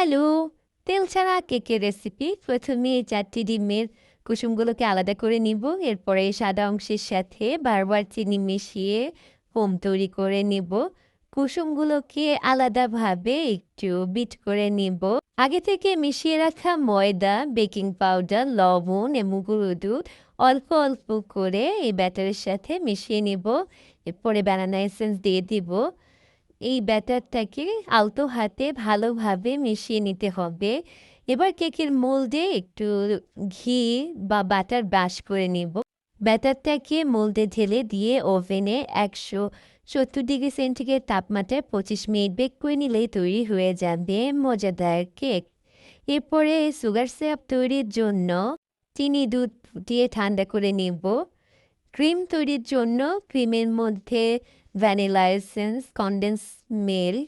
Hello, তেল ছাড়া কেকের রেসিপি প্রথমে চারটি ডিমের কুসুমগুলোকে আলাদা করে নিব। এরপরে সাদা অংশের সাথে বারবার চিনি মিশিয়ে ফোম তৈরি করে নিব। কুসুমগুলোকে আলাদাভাবে একটু বিট করে নিব। আগে থেকে মিশিয়ে রাখা ময়দা বেকিং পাউডার লবণ এবং গুঁড়ো দুধ অল্প অল্প করে এই ব্যাটারের সাথে মিশিয়ে নিব। এরপরে ব্যানানা এসেন্স দিয়ে দিব। এই ব্যাটারটাকে আলতো হাতে ভালোভাবে মিশিয়ে নিতে হবে। এবার কেকের মোল্ডে একটু ঘি বা বাটার ব্রাশ করে নিব। ব্যাটারটাকে মোল্ডে ঢেলে দিয়ে ওভেনে একশো সত্তর ডিগ্রি সেন্টিগ্রেড তাপমাত্রায় পঁচিশ মিনিট বেক করে নিলেই তৈরি হয়ে যাবে মজাদার কেক। এরপরে সুগার সিরাপ তৈরির জন্য চিনি দুধ ফুটিয়ে ঠান্ডা করে নিব। ক্রিম তৈরির জন্য ক্রিমের মধ্যে ভ্যানিলা এসেন্স কন্ডেন্স মিল্ক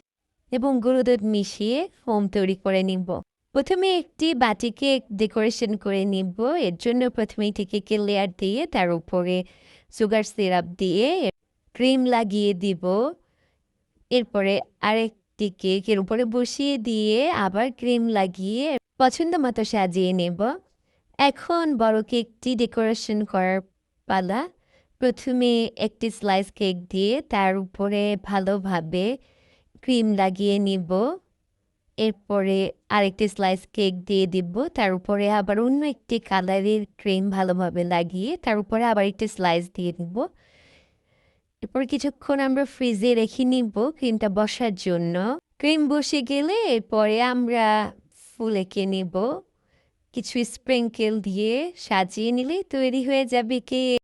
এবং গুঁড়ো দুধ মিশিয়ে ফোম তৈরি করে নিব। প্রথমে একটি বাটিকে ডেকোরেশন করে নিব। এর জন্য প্রথমে কেকের লেয়ার দিয়ে তার উপরে সুগার সিরাপ দিয়ে ক্রিম লাগিয়ে দিব। এরপরে আরেকটি কেকের উপরে বসিয়ে দিয়ে আবার ক্রিম লাগিয়ে পছন্দ মতো সাজিয়ে নেব। এখন বড় কেকটি ডেকোরেশন করার পালা প্রথমে একটি স্লাইস কেক দিয়ে তার উপরে ভালোভাবে ক্রিম লাগিয়ে নিব। এরপরে আরেকটি স্লাইস কেক দিয়ে দিব। তার উপরে আবার অন্য একটি কালারের ক্রিম ভালোভাবে লাগিয়ে তার উপরে আবার একটি স্লাইস দিয়ে দিব এরপর কিছুক্ষণ আমরা ফ্রিজে রেখে নিব ক্রিমটা বসার জন্য। ক্রিম বসে গেলে এরপরে আমরা ফুল এঁকে নিব। কিছু স্প্রিঙ্কেল দিয়ে সাজিয়ে নিলে তৈরি হয়ে যাবে কেক